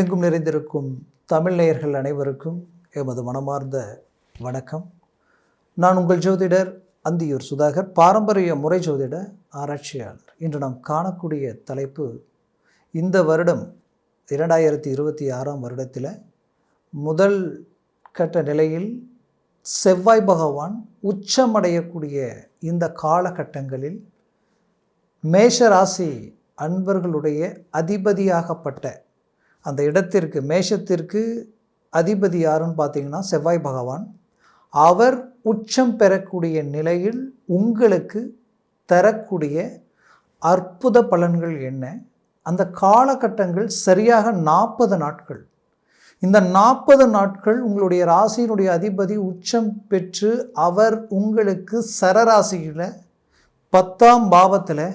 உலகெங்கும் நிறைந்திருக்கும் தமிழ் நேயர்கள் அனைவருக்கும் எமது மனமார்ந்த வணக்கம். நான் உங்கள் ஜோதிடர் அந்தியூர் சுதாகர் பாரம்பரிய முறை ஜோதிட ஆராய்ச்சியாளர். இன்று நாம் காணக்கூடிய தலைப்பு இந்த வருடம் இரண்டாயிரத்தி இருபத்தி ஆறாம் வருடத்தில் முதல் கட்ட நிலையில் செவ்வாய் பகவான் உச்சமடையக்கூடிய இந்த காலகட்டங்களில் மேஷராசி அன்பர்களுடைய அதிபதியாகப்பட்ட அந்த இடத்திற்கு மேஷத்திற்கு அதிபதி யாருன்னு பார்த்தீங்கன்னா செவ்வாய் பகவான். அவர் உச்சம் பெறக்கூடிய நிலையில் உங்களுக்கு தரக்கூடிய அற்புத பலன்கள் என்ன? அந்த காலகட்டங்கள் சரியாக நாற்பது நாட்கள். இந்த நாற்பது நாட்கள் உங்களுடைய ராசியினுடைய அதிபதி உச்சம் பெற்று அவர் உங்களுக்கு சரராசியில் பத்தாம் பாவத்தில்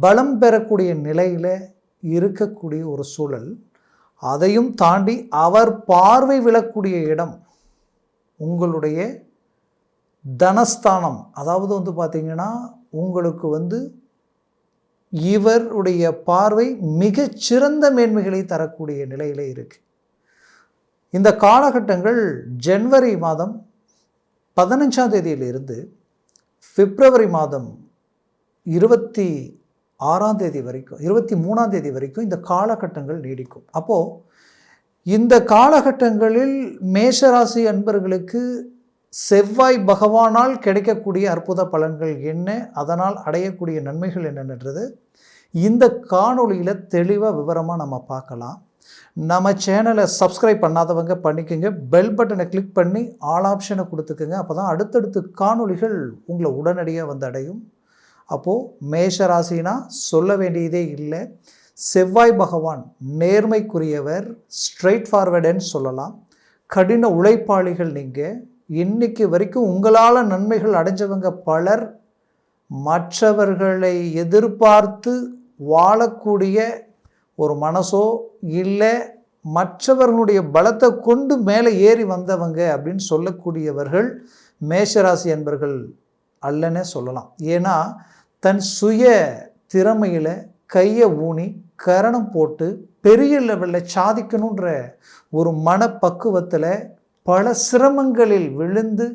பலம் பெறக்கூடிய நிலையில் இருக்கக்கூடிய ஒரு சூழல். அதையும் தாண்டி அவர் பார்வை விழக்கூடிய இடம் உங்களுடைய தனஸ்தானம். அதாவது வந்து பார்த்திங்கன்னா உங்களுக்கு வந்து இவருடைய பார்வை மிகச்சிறந்த மேன்மைகளை தரக்கூடிய நிலையில் இருக்குது இந்த காலகட்டங்கள் ஜனவரி மாதம் பதினஞ்சாம் தேதியிலிருந்து பிப்ரவரி மாதம் இருபத்தி ஆறாம் தேதி வரைக்கும் இருபத்தி மூணாம் தேதி வரைக்கும் இந்த காலகட்டங்கள் நீடிக்கும். அப்போது இந்த காலகட்டங்களில் மேஷராசி அன்பர்களுக்கு செவ்வாய் பகவானால் கிடைக்கக்கூடிய அற்புத பலன்கள் என்ன? அதனால் அடையக்கூடிய நன்மைகள் என்னென்றது இந்த காணொளியில் தெளிவாக விவரமாக நம்ம பார்க்கலாம். நம்ம சேனலை சப்ஸ்கிரைப் பண்ணாதவங்க பண்ணிக்கோங்க. பெல் பட்டனை கிளிக் பண்ணி ஆல் ஆப்ஷனை கொடுத்துக்கோங்க. அப்போ தான் அடுத்தடுத்து காணொளிகள் உங்களை உடனடியாக வந்து அடையும். அப்போது மேஷ ராசினா சொல்ல வேண்டியதே இல்லை. செவ்வாய் பகவான் நேர்மைக்குரியவர் ஸ்ட்ரெயிட் ஃபார்வர்டுன்னு சொல்லலாம். கடின உழைப்பாளிகள் நீங்கள் இன்னைக்கு வரைக்கும் உங்களால் நன்மைகள் அடைஞ்சவங்க பலர். மற்றவர்களை எதிர்பார்த்து வாழக்கூடிய ஒரு மனசோ இல்லை. மற்றவர்களுடைய பலத்தை கொண்டு மேலே ஏறி வந்தவங்க அப்படின்னு சொல்லக்கூடியவர்கள் மேஷராசி என்பர்கள் அல்லனே சொல்லலாம். ஏன்னா தன் சுய திறமையில் கையை ஊனி கரணம் போட்டு பெரிய லெவலில் சாதிக்கணுன்ற ஒரு மனப்பக்குவத்தில் பல சிரமங்களில் விழுந்து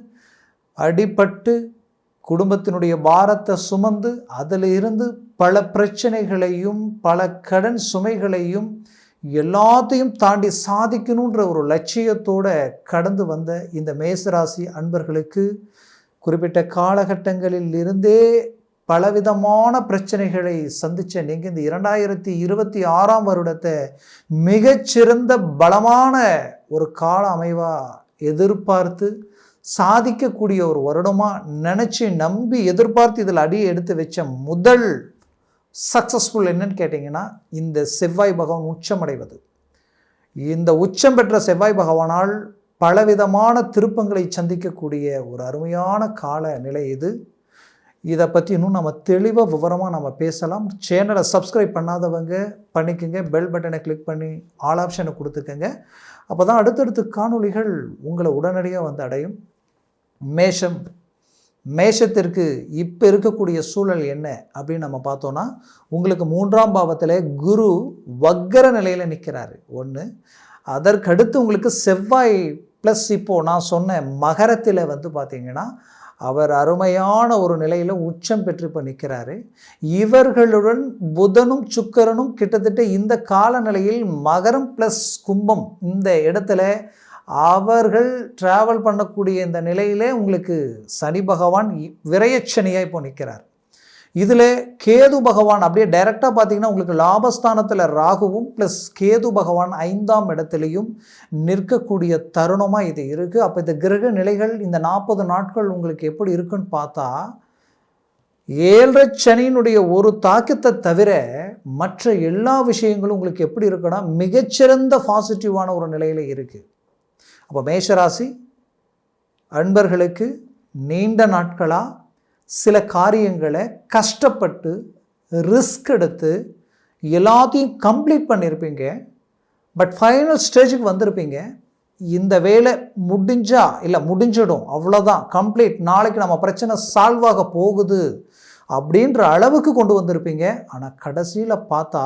அடிபட்டு குடும்பத்தினுடைய பாரத்தை சுமந்து அதில் இருந்து பல பிரச்சனைகளையும் பல கடன் சுமைகளையும் எல்லாத்தையும் தாண்டி சாதிக்கணுன்ற ஒரு லட்சியத்தோடு கடந்து வந்த இந்த மேசராசி அன்பர்களுக்கு குறிப்பிட்ட காலகட்டங்களில் இருந்தே பலவிதமான பிரச்சனைகளை சந்தித்த நீங்கள் இந்த இரண்டாயிரத்தி இருபத்தி ஆறாம் வருடத்தை மிகச்சிறந்த பலமான ஒரு கால அமைவாக எதிர்பார்த்து சாதிக்கக்கூடிய ஒரு வருடமாக நினச்சி நம்பி எதிர்பார்த்து இதில் அடி எடுத்து வச்ச முதல் சக்ஸஸ்ஃபுல் என்னன்னு கேட்டிங்கன்னா இந்த செவ்வாய் பகவான் உச்சமடைவது. இந்த உச்சம் பெற்ற செவ்வாய் பகவானால் பலவிதமான திருப்பங்களை சந்திக்கக்கூடிய ஒரு அருமையான கால நிலை இது. இதை பற்றி இன்னும் நம்ம தெளிவாக விவரமாக நம்ம பேசலாம். சேனலை சப்ஸ்கிரைப் பண்ணாதவங்க பண்ணிக்கோங்க. பெல் பட்டனை கிளிக் பண்ணி ஆல் ஆப்ஷனை கொடுத்துக்கோங்க. அப்போ தான் அடுத்தடுத்து காணொளிகள் உங்களை உடனடியாக வந்து அடையும். மேஷம். மேஷத்திற்கு இப்போ இருக்கக்கூடிய சூழல் என்ன அப்படின்னு நம்ம பார்த்தோன்னா உங்களுக்கு மூன்றாம் பாவத்தில் குரு வக்கர நிலையில் நிற்கிறாரு ஒன்று அதற்கடுத்து உங்களுக்கு செவ்வாய் ப்ளஸ் இப்போது நான் சொன்ன மகரத்தில் வந்து பார்த்திங்கன்னா அவர் அருமையான ஒரு நிலையில் உச்சம் பெற்று இப்போ நிற்கிறாரு இவர்களுடன் புதனும் சுக்கரனும் கிட்டத்தட்ட இந்த காலநிலையில் மகரம் ப்ளஸ் கும்பம் இந்த இடத்துல அவர்கள் ட்ராவல் பண்ணக்கூடிய இந்த நிலையிலே உங்களுக்கு சனி பகவான் விரயச்சனியாக இப்போ நிற்கிறார் இதில் கேது பகவான் அப்படியே டைரெக்டாக பார்த்தீங்கன்னா உங்களுக்கு லாபஸ்தானத்தில் ராகுவும் ப்ளஸ் கேது பகவான் ஐந்தாம் இடத்துலையும் நிற்கக்கூடிய தருணமாக இது இருக்குது அப்போ இந்த கிரக நிலைகள் இந்த நாற்பது நாட்கள் உங்களுக்கு எப்படி இருக்குன்னு பார்த்தா ஏழரை சனியினுடைய ஒரு தாக்கத்தை தவிர மற்ற எல்லா விஷயங்களும் உங்களுக்கு எப்படி இருக்குன்னா மிகச்சிறந்த பாசிட்டிவான ஒரு நிலையில் இருக்குது அப்போ மேஷராசி அன்பர்களுக்கு நீண்ட நாட்களாக சில காரியங்களை கஷ்டப்பட்டு ரிஸ்க் எடுத்து எல்லாத்தையும் கம்ப்ளீட் பண்ணியிருப்பீங்க பட் ஃபைனல் ஸ்டேஜுக்கு வந்திருப்பீங்க. இந்த வேலை முடிஞ்சா இல்லை முடிஞ்சிடும் அவ்வளோதான் கம்ப்ளீட் நாளைக்கு நம்ம பிரச்சனை சால்வ் ஆக போகுது. அப்படின்ற அளவுக்கு கொண்டு வந்திருப்பீங்க. ஆனால் கடைசியில் பார்த்தா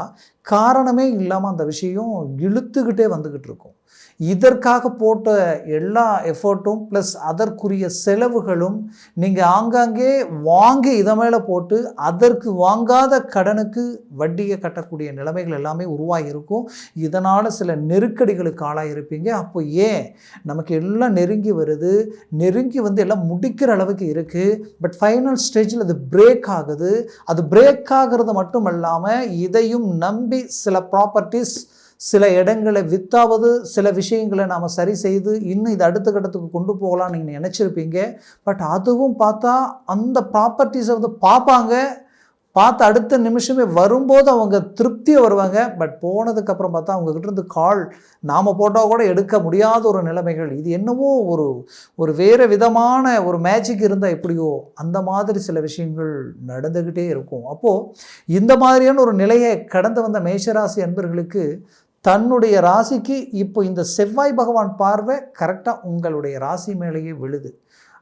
காரணமே இல்லாமல் அந்த விஷயம் இழுத்துக்கிட்டே வந்துக்கிட்டு இருக்கும். இதற்காக போட்ட எல்லா எஃபர்ட்டும் ப்ளஸ் அதற்குரிய செலவுகளும் நீங்கள் ஆங்காங்கே வாங்கி இதை மேலே போட்டு அதற்கு வாங்காத கடனுக்கு வட்டியை கட்டக்கூடிய நிலைமைகள் எல்லாமே உருவாகி இருக்கும். இதனால் சில நெருக்கடிகளுக்கு ஆளாயிருப்பீங்க அப்போ ஏன்? நமக்கு எல்லாம் நெருங்கி வருது. நெருங்கி வந்து எல்லாம் முடிக்கிற அளவுக்கு இருக்குது பட் ஃபைனல் ஸ்டேஜில் அது பிரேக் ஆகுது. அது பிரேக் ஆகிறது மட்டும் இல்லாமல் இதையும் நம்பி சில ப்ராப்பர்ட்டிஸ் சில இடங்களை வித்தாவது சில விஷயங்களை நாம் சரி செய்து இன்னும் இது அடுத்த கட்டத்துக்கு கொண்டு போகலாம்னு நீங்கள் நினச்சிருப்பீங்க. பட் அதுவும் பார்த்தா அந்த ப்ராப்பர்ட்டிஸை வந்து பார்ப்பாங்க. பார்த்து அடுத்த நிமிஷமே வரும்போது அவங்க திருப்தியாக வருவாங்க. பட் போனதுக்கப்புறம் பார்த்தா அவங்கக்கிட்ட இருந்து கால் நாம் போட்டால் கூட எடுக்க முடியாத ஒரு நிலைமைகள். இது என்னவோ ஒரு ஒரு வேறு விதமான ஒரு மேஜிக் இருந்தால் எப்படியோ அந்த மாதிரி சில விஷயங்கள் நடந்துக்கிட்டே இருக்கும். அப்போது இந்த மாதிரியான ஒரு நிலையை கடந்து வந்த மேஷராசி அன்பர்களுக்கு தன்னுடைய ராசிக்கு இப்போ இந்த செவ்வாய் பகவான் பார்வை கரெக்டாக உங்களுடைய ராசி மேலேயே விழுது.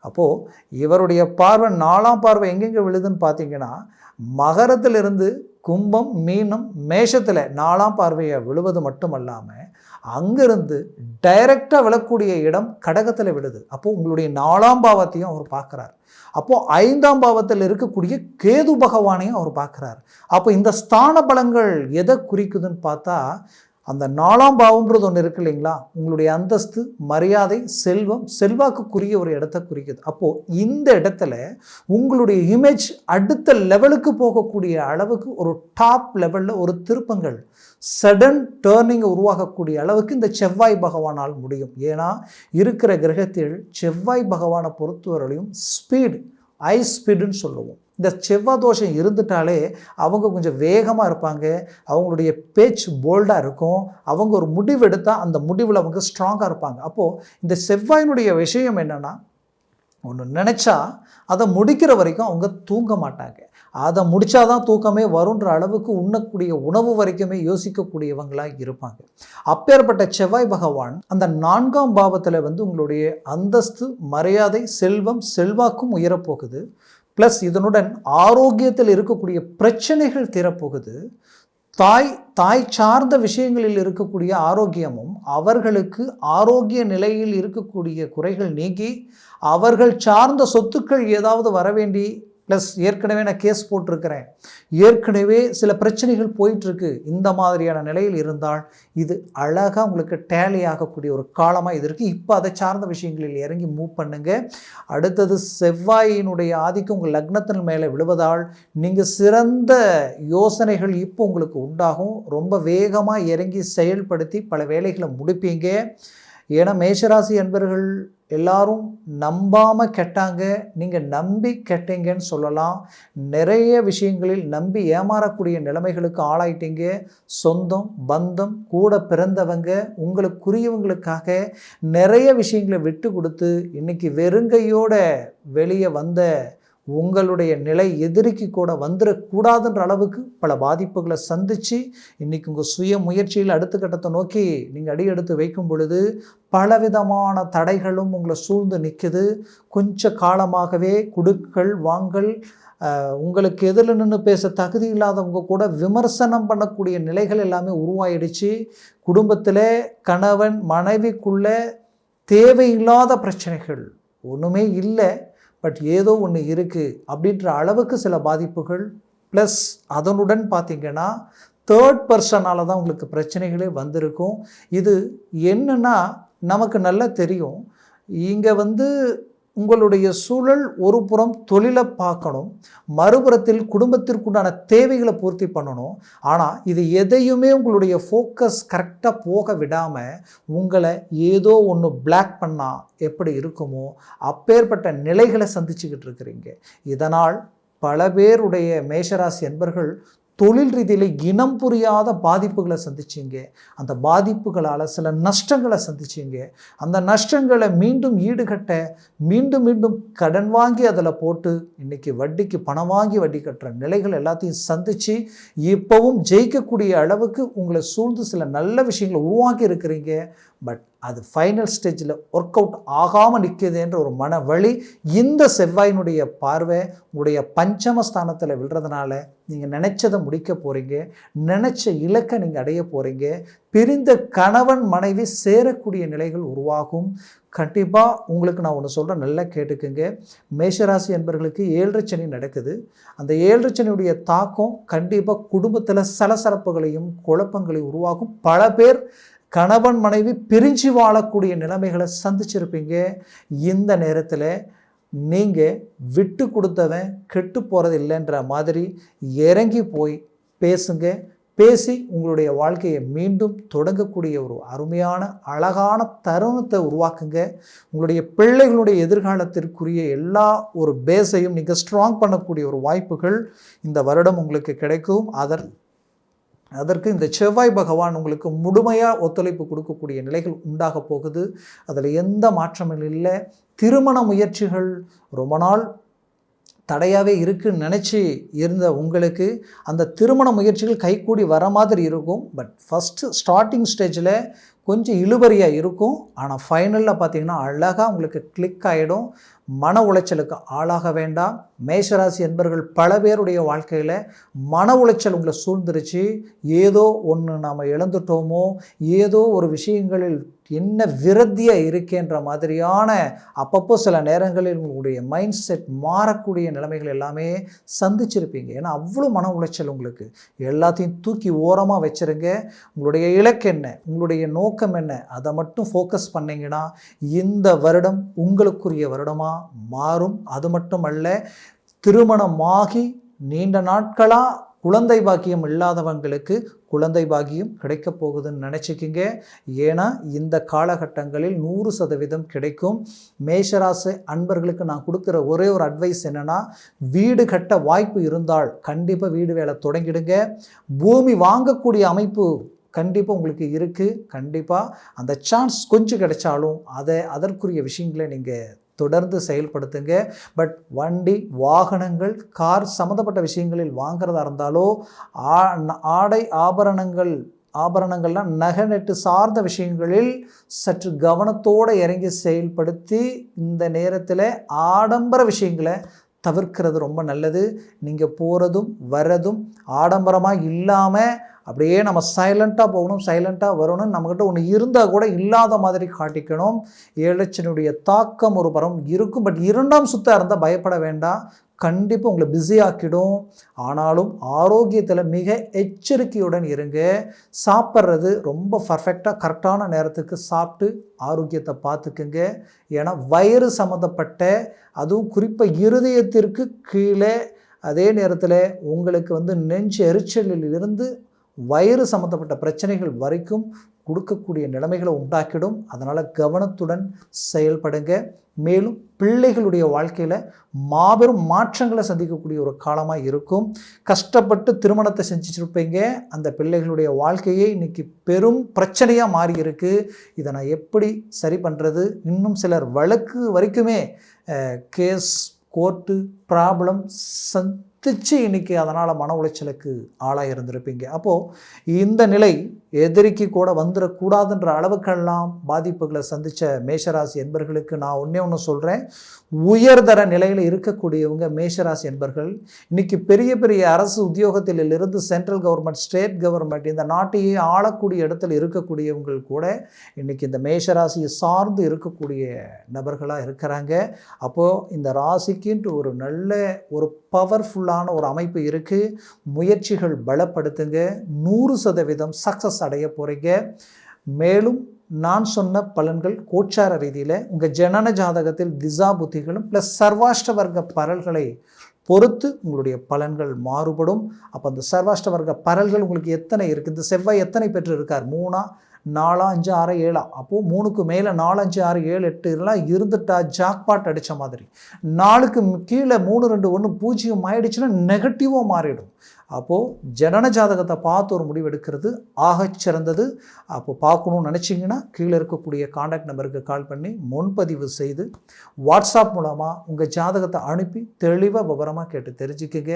அப்போது இவருடைய பார்வை நாலாம் பார்வை எங்கெங்கே விழுதுன்னு பார்த்தீங்கன்னா மகரத்திலிருந்து கும்பம் மீனம் மேஷத்தில் நாலாம் பார்வையை விழுவது மட்டும் அல்லாமல் அங்கிருந்து டைரக்டாக விழக்கூடிய இடம் கடகத்தில் விழுது. அப்போது உங்களுடைய நாலாம் பாவத்தையும் அவர் பார்க்குறார். அப்போது ஐந்தாம் பாவத்தில் இருக்கக்கூடிய கேது பகவானையும் அவர் பார்க்குறார். அப்போ இந்த ஸ்தான பலங்கள் எதை குறிக்குதுன்னு பார்த்தா அந்த நாலாம் பாவம்ன்றது ஒன்று இருக்கு இல்லைங்களா? உங்களுடைய அந்தஸ்து மரியாதை செல்வம் செல்வாக்குக்குரிய ஒரு இடத்த குறிக்குது. அப்போது இந்த இடத்துல உங்களுடைய இமேஜ் அடுத்த லெவலுக்கு போகக்கூடிய அளவுக்கு ஒரு டாப் லெவலில் ஒரு திருப்பங்கள் சடன் டேர்னிங் உருவாகக்கூடிய அளவுக்கு இந்த செவ்வாய் பகவானால் முடியும். ஏன்னா இருக்கிற கிரகத்தில் செவ்வாய் பகவானை பொறுத்தவரையிலையும் ஸ்பீடு ஐ ஸ்பீடுன்னு சொல்லுவோம். இந்த செவ்வாய் தோஷம் இருந்துட்டாலே அவங்க கொஞ்சம் வேகமாக இருப்பாங்க. அவங்களுடைய பேச்சு போல்டாக இருக்கும். அவங்க ஒரு முடிவு எடுத்தால் அந்த முடிவில் அவங்க ஸ்ட்ராங்காக இருப்பாங்க. அப்போது இந்த செவ்வாயினுடைய விஷயம் என்னென்னா ஒன்று நினச்சா அதை முடிக்கிற வரைக்கும் அவங்க தூங்க மாட்டாங்க. அதை முடித்தாதான் தூக்கமே வருன்ற அளவுக்கு உண்ணக்கூடிய உணவு வரைக்குமே யோசிக்கக்கூடியவங்களாக இருப்பாங்க. அப்பேற்பட்ட செவ்வாய் பகவான் அந்த நான்காம் பாவத்தில் வந்து உங்களுடைய அந்தஸ்து மரியாதை செல்வம் செல்வாக்கும் உயரப்போகுது. ப்ளஸ் இதனுடன் ஆரோக்கியத்தில் இருக்கக்கூடிய பிரச்சனைகள் தீரப்போகுது தாய் தாய் சார்ந்த விஷயங்களில் இருக்கக்கூடிய ஆரோக்கியமும் அவர்களுக்கு ஆரோக்கிய நிலையில் இருக்கக்கூடிய குறைகள் நீங்கி அவர்கள் சார்ந்த சொத்துக்கள் ஏதாவது வரவேண்டி ப்ளஸ் ஏற்கனவே நான் கேஸ் போட்டிருக்கிறேன். ஏற்கனவே சில பிரச்சனைகள் போயிட்டுருக்கு. இந்த மாதிரியான நிலையில் இருந்தால் இது அழகாக உங்களுக்கு டேலி ஆகக்கூடிய ஒரு காலமாக இது இருக்குது இப்போ அதை சார்ந்த விஷயங்களில் இறங்கி மூவ் பண்ணுங்கள் அடுத்தது செவ்வாயினுடைய ஆதிக்கம் உங்கள் லக்னத்தின் மேலே விழுவதால் நீங்கள் சிறந்த யோசனைகள் இப்போ உங்களுக்கு உண்டாகும். ரொம்ப வேகமாக இறங்கி செயல்படுத்தி பல வேலைகளை முடிப்பீங்க. ஏன்னா மேஷராசி என்பர்கள் எல்லாரும் நம்பாமல் கெட்டாங்க. நீங்கள் நம்பி கெட்டீங்கன்னு சொல்லலாம். நிறைய விஷயங்களில் நம்பி ஏமாறக்கூடிய நிலைமைகளுக்கு ஆளாயிட்டீங்க. சொந்தம் பந்தம் கூட பிறந்தவங்க உங்களுக்குரியவங்களுக்காக நிறைய விஷயங்களை விட்டு கொடுத்து இன்னைக்கு வெறுங்கையோட வெளியே வந்த உங்களுடைய நிலை எதிரிக்கு கூட வந்துடக்கூடாதுன்ற அளவுக்கு பல பாதிப்புகளை சந்தித்து இன்றைக்கி உங்கள் சுய முயற்சியில் அடுத்த கட்டத்தை நோக்கி நீங்கள் அடி எடுத்து வைக்கும் பொழுது பலவிதமான தடைகளும் உங்களை சூழ்ந்து நிற்குது கொஞ்ச காலமாகவே குடுக்கல் வாங்கல் உங்களுக்கு எதில் நின்று பேச தகுதி இல்லாதவங்க கூட விமர்சனம் பண்ணக்கூடிய நிலைகள் எல்லாமே உருவாயிடுச்சு. குடும்பத்தில் கணவன் மனைவிக்குள்ளே தேவையில்லாத பிரச்சனைகள் ஒன்றுமே இல்லை. பட் ஏதோ ஒன்று இருக்குது அப்படின்ற அளவுக்கு சில பாதிப்புகள் ப்ளஸ் அதனுடன் பார்த்திங்கன்னா தேர்ட் பர்சனால் தான் உங்களுக்கு பிரச்சனைகளே வந்திருக்கும். இது என்னென்னா நமக்கு நல்லா தெரியும். இங்கே வந்து உங்களுடைய சூழல் ஒரு புறம் தொழிலை பார்க்கணும் மறுபுறத்தில் குடும்பத்திற்குண்டான தேவைகளை பூர்த்தி பண்ணணும். ஆனால் இது எதையுமே உங்களுடைய ஃபோக்கஸ் கரெக்டாக போக விடாமல் உங்களை ஏதோ ஒன்று பிளாக் பண்ணால் எப்படி இருக்குமோ அப்பேற்பட்ட நிலைகளை சந்திச்சுக்கிட்டு இருக்கிறீங்க. இதனால் பல பேருடைய மேஷராசி என்பர்கள் தொழில் ரீதியில் இனம் புரியாத பாதிப்புகளை சந்திச்சிங்க. அந்த பாதிப்புகளால் சில நஷ்டங்களை சந்திச்சிங்க. அந்த நஷ்டங்களை மீண்டும் ஈடுகட்ட மீண்டும் மீண்டும் கடன் வாங்கி அதில் போட்டு இன்றைக்கி வட்டிக்கு பணம் வாங்கி வட்டி கட்டுற நிலைகள் எல்லாத்தையும் சந்தித்து இப்போவும் ஜெயிக்கக்கூடிய அளவுக்கு உங்களை சூழ்ந்து சில நல்ல விஷயங்களை உருவாக்கி இருக்கிறீங்க. பட் அது ஃபைனல் ஸ்டேஜில் ஒர்க் அவுட் ஆகாமல் நிற்குதுன்ற ஒரு மன வழி இந்த செவ்வாயினுடைய பார்வை உங்களுடைய பஞ்சமஸ்தானத்தில் விழுறதுனால நீங்கள் நினச்சதை முடிக்க போகிறீங்க நினச்ச இலக்கை நீங்கள் அடைய போகிறீங்க பிரிந்த கணவன் மனைவி சேரக்கூடிய நிலைகள் உருவாகும். கண்டிப்பாக உங்களுக்கு நான் ஒன்று சொல்கிறேன் நல்லா கேட்டுக்குங்க. மேஷராசி என்பர்களுக்கு ஏழரை நடக்குது. அந்த ஏழரை சனியுடைய தாக்கம் கண்டிப்பாக குடும்பத்தில் சலசலப்புகளையும் குழப்பங்களையும் உருவாகும் பல பேர் கணவன் மனைவி பிரிஞ்சு வாழக்கூடிய நிலைமைகளை சந்திச்சிருப்பீங்க. இந்த நேரத்தில் நீங்கள் விட்டு கொடுத்தவன் கெட்டு போகிறது இல்லைன்ற மாதிரி இறங்கி போய் பேசுங்க. பேசி உங்களுடைய வாழ்க்கையை மீண்டும் தொடங்கக்கூடிய ஒரு அருமையான அழகான தருணத்தை உருவாக்குங்க. உங்களுடைய பிள்ளைகளுடைய எதிர்காலத்திற்குரிய எல்லா ஒரு பேஸையும் நீங்கள் ஸ்ட்ராங் பண்ணக்கூடிய ஒரு வாய்ப்புகள் இந்த வருடம் உங்களுக்கு கிடைக்கும். அதர் அதற்கு இந்த செவ்வாய் பகவான் உங்களுக்கு முழுமையாக ஒத்துழைப்பு கொடுக்கக்கூடிய நிலைகள் உண்டாக போகுது. அதில் எந்த மாற்றமும் இல்லை. திருமண முயற்சிகள் ரொம்ப நாள் தடையாகவே இருக்குன்னு நினச்சி இருந்த உங்களுக்கு அந்த திருமண முயற்சிகள் கைகூடி வர மாதிரி இருக்கும். பட் ஃபஸ்ட்டு ஸ்டார்டிங் ஸ்டேஜில் கொஞ்சம் இழுபறியாக இருக்கும். ஆனால் ஃபைனலில் பார்த்தீங்கன்னா அழகாக உங்களுக்கு கிளிக் ஆகிடும் மன உளைச்சலுக்கு ஆளாக வேண்டாம். மேஷராசி என்பர்கள் பல பேருடைய வாழ்க்கையில் மன உளைச்சல் உங்களை சூழ்ந்துருச்சு. ஏதோ ஒன்று நாம் இழந்துட்டோமோ ஏதோ ஒரு விஷயங்களில் என்ன விரத்தியாக இருக்கேன்ற மாதிரியான அப்பப்போ சில நேரங்களில் உங்களுடைய மைண்ட் செட் மாறக்கூடிய நிலைமைகள் எல்லாமே சந்திச்சிருப்பீங்க. ஏன்னா அவ்வளோ மன உளைச்சல் உங்களுக்கு. எல்லாத்தையும் தூக்கி ஓரமாக வச்சுருங்க. உங்களுடைய இலக்கு என்ன? உங்களுடைய நோக்கம் என்ன? அதை மட்டும் ஃபோக்கஸ் பண்ணிங்கன்னா இந்த வருடம் உங்களுக்குரிய வருடமாக மாறும். அது மட்டுமல்ல திருமணமாகி நீண்ட நாட்களாக குழந்தை பாக்கியம் இல்லாதவங்களுக்கு குழந்தை பாக்கியம் கிடைக்க போகுதுன்னு நினச்சிக்கிங்க. ஏன்னா இந்த காலகட்டங்களில் நூறு சதவீதம் கிடைக்கும். மேஷராசி அன்பர்களுக்கு நான் கொடுக்குற ஒரே ஒரு அட்வைஸ் என்னென்னா வீடு கட்ட வாய்ப்பு இருந்தால் கண்டிப்பாக வீடு வேலை தொடங்கிடுங்க. பூமி வாங்கக்கூடிய அமைப்பு கண்டிப்பாக உங்களுக்கு இருக்குது கண்டிப்பாக அந்த சான்ஸ் கொஞ்சம் கிடைச்சாலும் அதை அதற்குரிய விஷயங்களை நீங்கள் தொடர்ந்து செயல்படுத்துங்க. பட் வண்டி வாகனங்கள் கார் சம்மந்தப்பட்ட விஷயங்களில் வாங்குறதா இருந்தாலோ ஆடை ஆபரணங்கள் ஆபரணங்கள்லாம் நகை நெட்டு சார்ந்த விஷயங்களில் சற்று கவனத்தோடு இறங்கி செயல்படுத்தி இந்த நேரத்தில் ஆடம்பர விஷயங்களை தவிர்க்கிறது ரொம்ப நல்லது. நீங்கள் போகிறதும் வர்றதும் ஆடம்பரமாக இல்லாமல் அப்படியே நம்ம சைலண்ட்டாக போகணும் சைலண்ட்டாக வரணும். நம்மக்கிட்ட ஒன்று இருந்தால் கூட இல்லாத மாதிரி காட்டிக்கணும். ஏழச்சனுடைய தாக்கம் ஒரு பரம் இருக்கும். பட் இரண்டாம் சுத்தாக இருந்தால் பயப்பட வேண்டாம். கண்டிப்பாக உங்களை பிஸி ஆக்கிடும். ஆனாலும் ஆரோக்கியத்தில் மிக எச்சரிக்கையுடன் இருங்க. சாப்பிட்றது ரொம்ப பர்ஃபெக்டாக கரெக்டான நேரத்துக்கு சாப்பிட்டு ஆரோக்கியத்தை பார்த்துக்குங்க. ஏன்னா வயிறு சம்மந்தப்பட்ட அதுவும் குறிப்பாக இருதயத்திற்கு கீழே அதே நேரத்தில் உங்களுக்கு வந்து நெஞ்சு எரிச்சலில் இருந்து வயிறு சம்மந்தப்பட்ட பிரச்சனைகள் வரைக்கும் கொடுக்கக்கூடிய நிலைமைகளை உண்டாக்கிடும். அதனால் கவனத்துடன் செயல்படுங்க. மேலும் பிள்ளைகளுடைய வாழ்க்கையில் மாபெரும் மாற்றங்களை சந்திக்கக்கூடிய ஒரு காலமாக இருக்கும். கஷ்டப்பட்டு திருமணத்தை செஞ்சுருப்பீங்க அந்த பிள்ளைகளுடைய வாழ்க்கையே இன்றைக்கி பெரும் பிரச்சனையாக மாறி இருக்குது இதை நான் எப்படி சரி பண்ணுறது இன்னும் சிலர் வழக்கு வரைக்குமே கேஸ் கோர்ட்டு ப்ராப்ளம் சந் திச்சு இன்னைக்கு அதனால் மன உளைச்சலுக்கு ஆளாக இருந்திருப்பீங்க. அப்போது இந்த நிலை எதிரிக்கு கூட வந்துடக்கூடாதுன்ற அளவுக்கெல்லாம் பாதிப்புகளை சந்தித்த மேஷராசி என்பர்களுக்கு நான் ஒன்றே ஒன்று சொல்கிறேன் உயர்தர நிலையில் இருக்கக்கூடியவங்க மேஷராசி என்பர்கள் இன்றைக்கி பெரிய பெரிய அரசு உத்தியோகத்தில் இருந்து சென்ட்ரல் கவர்மெண்ட் ஸ்டேட் கவர்மெண்ட் இந்த நாட்டையே ஆளக்கூடிய இடத்துல இருக்கக்கூடியவங்க கூட இன்றைக்கி இந்த மேஷராசியை சார்ந்து இருக்கக்கூடிய நபர்களாக இருக்கிறாங்க. அப்போது இந்த ராசிக்குன்ட்டு ஒரு நல்ல ஒரு பவர்ஃபுல்லாக பவர்ஃபுல்லான ஒரு அமைப்பு இருக்குது முயற்சிகள் பலப்படுத்துங்க. நூறு சதவீதம் சக்ஸஸ் அடைய போகிறீங்க மேலும் நான் சொன்ன பலன்கள் கோச்சார ரீதியில் உங்கள் ஜனன ஜாதகத்தில் திசா புத்திகளும் ப்ளஸ் சர்வாஷ்ட வர்க்க பரல்களை பொறுத்து உங்களுடைய பலன்கள் மாறுபடும். அப்போ அந்த சர்வாஷ்ட வர்க்க பரல்கள் உங்களுக்கு எத்தனை இருக்குது இந்த செவ்வாய் எத்தனை பெற்று இருக்கார் மூணா நாலா அஞ்சு ஆறு ஏழா. அப்போது மூணுக்கு மேலே நாலு அஞ்சு ஆறு ஏழு எட்டு இதெல்லாம் இருந்துட்டா ஜாக்பாட் அடித்த மாதிரி. நாலுக்கு கீழே மூணு ரெண்டு ஒன்று பூஜ்ஜியம் ஆயிடுச்சுன்னா நெகட்டிவாக மாறிடும். அப்போது ஜனன ஜாதகத்தை பார்த்து ஒரு முடிவு எடுக்கிறது ஆகச் சிறந்தது. அப்போ பார்க்கணும்னு நினச்சிங்கன்னா கீழே இருக்கக்கூடிய காண்டாக்ட் நம்பருக்கு கால் பண்ணி முன்பதிவு செய்து வாட்ஸ்அப் மூலமாக உங்கள் ஜாதகத்தை அனுப்பி தெளிவாக விவரமாக கேட்டு தெரிஞ்சுக்குங்க.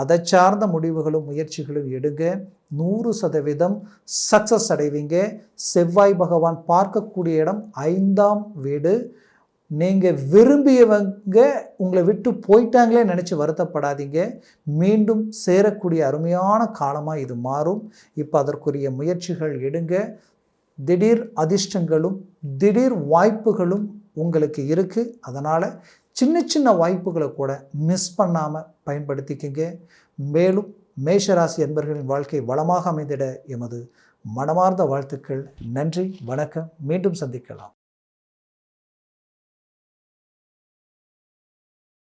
அதை சார்ந்த முடிவுகளும் முயற்சிகளும் எடுங்க. நூறு சதவீதம் சக்ஸஸ் அடைவீங்க. செவ்வாய் பகவான் பார்க்கக்கூடிய இடம் ஐந்தாம் வீடு. நீங்கள் விரும்பியவங்க உங்களை விட்டு போயிட்டாங்களே நினச்சி வருத்தப்படாதீங்க. மீண்டும் சேரக்கூடிய அருமையான காலமாக இது மாறும். இப்போ அதற்குரிய முயற்சிகள் எடுங்க. திடீர் அதிர்ஷ்டங்களும் திடீர் வாய்ப்புகளும் உங்களுக்கு இருக்குது அதனால் சின்ன சின்ன வாய்ப்புகளை கூட மிஸ் பண்ணாமல் பயன்படுத்திக்கங்க. மேலும் மேஷராசி என்பர்களின் வாழ்க்கை வளமாக அமைந்திட எமது மனமார்ந்த வாழ்த்துக்கள். நன்றி வணக்கம். மீண்டும் சந்திக்கலாம்.